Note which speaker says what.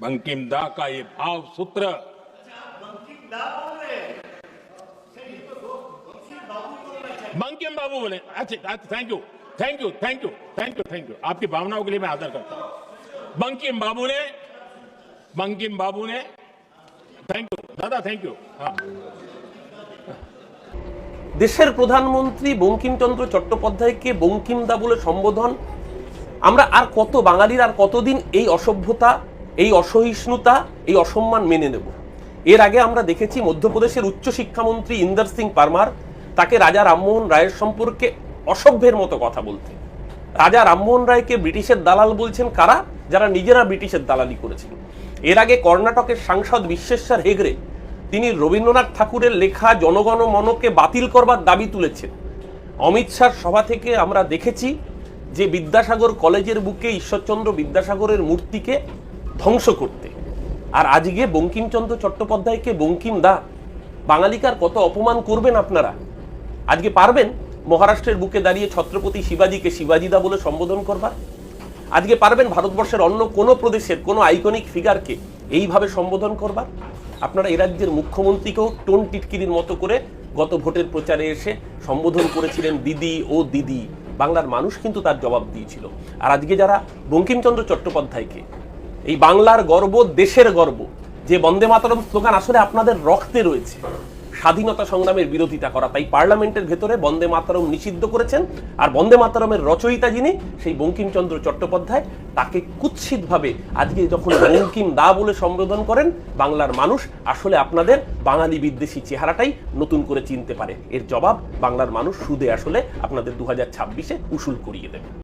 Speaker 1: बंकिम दा का ये भाव सूत्र बंकिम बाबू बोले अच्छा thank you thank you thank you thank you thank you आपकी भावनाओं के लिए मैं आदर करता हूं बंकिम बाबू ने बंकिम बाबू ने थैंक यू दादा थैंक यू हाँ
Speaker 2: দেশের প্রধানমন্ত্রী বঙ্কিমচন্দ্র চট্টোপাধ্যায়কে বঙ্কিমদা বলে সম্বোধন আমরা আর কত বাঙালির আর কতদিন এই অসভ্যতা এই অসহিষ্ণুতা, এই অসম্মান মেনে নেব। এর আগে আমরা দেখেছি মধ্যপ্রদেশের উচ্চ শিক্ষামন্ত্রী ইন্দর সিং পারমার তাকে রাজা রামমোহন রায়ের সম্পর্কে অসভ্যের মতো কথা বলতে। রাজা রামমোহন রায়কে ব্রিটিশের দালাল বলছেন কারা? যারা নিজেরা ব্রিটিশের দালালি করেছেন এর আগে কর্ণাটকের সাংসদ বিশ্বেশ্বর হেগড়ে তিনি রবীন্দ্রনাথ ঠাকুরের লেখা জনগণ মনকে বাতিল করবার দাবি তুলেছেন। অমিত শাহর সভা থেকে আমরা দেখেছি যে বিদ্যাসাগর কলেজের বুকে ঈশ্বরচন্দ্র বিদ্যাসাগরের মূর্তিকে ধ্বংস করতে। আর আজকে বঙ্কিমচন্দ্র চট্টোপাধ্যায়কে বঙ্কিম দা, বাঙালিকার কত অপমান করবেন আপনারা? আজকে পারবেন মহারাষ্ট্রের বুকে দাঁড়িয়ে ছত্রপতি শিবাজীকে শিবাজিদা বলে সম্বোধন করবার? আজকে পারবেন ভারতবর্ষের অন্য কোনো প্রদেশের কোনো আইকনিক ফিগারকে এইভাবে সম্বোধন করবার? আপনারা এ রাজ্যের মুখ্যমন্ত্রীকেও টোন টিটকিরির মতো করে গত ভোটের প্রচারে এসে সম্বোধন করেছিলেন দিদি ও দিদি। বাংলার মানুষ কিন্তু তার জবাব দিয়েছিল। আর আজকে যারা বঙ্কিমচন্দ্র চট্টোপাধ্যায়কে এই বাংলার গর্ব, দেশের গর্ব, যে বন্দে মাতরম স্লোগান আসলে আপনাদের রক্তে রয়েছে। স্বাধীনতা সংগ্রামের বিরোধিতা করা, তাই পার্লামেন্টের ভেতরে বন্দে মাতরম নিষিদ্ধ করেছেন, আর বন্দে মাতরমের রচয়িতা যিনি, সেই বঙ্কিমচন্দ্র চট্টোপাধ্যায়, তাকে কুৎসিতভাবে আজকে যখন বঙ্কিম দা বলে সম্বোধন করেন, বাংলার মানুষ আসলে আপনাদের বাঙালি বিদ্বেষী চেহারাটাই নতুন করে চিনতে পারে। এর জবাব বাংলার মানুষ সুদে আসলে আপনাদের দু হাজার ছাব্বিশে উসুল করিয়ে দেবে।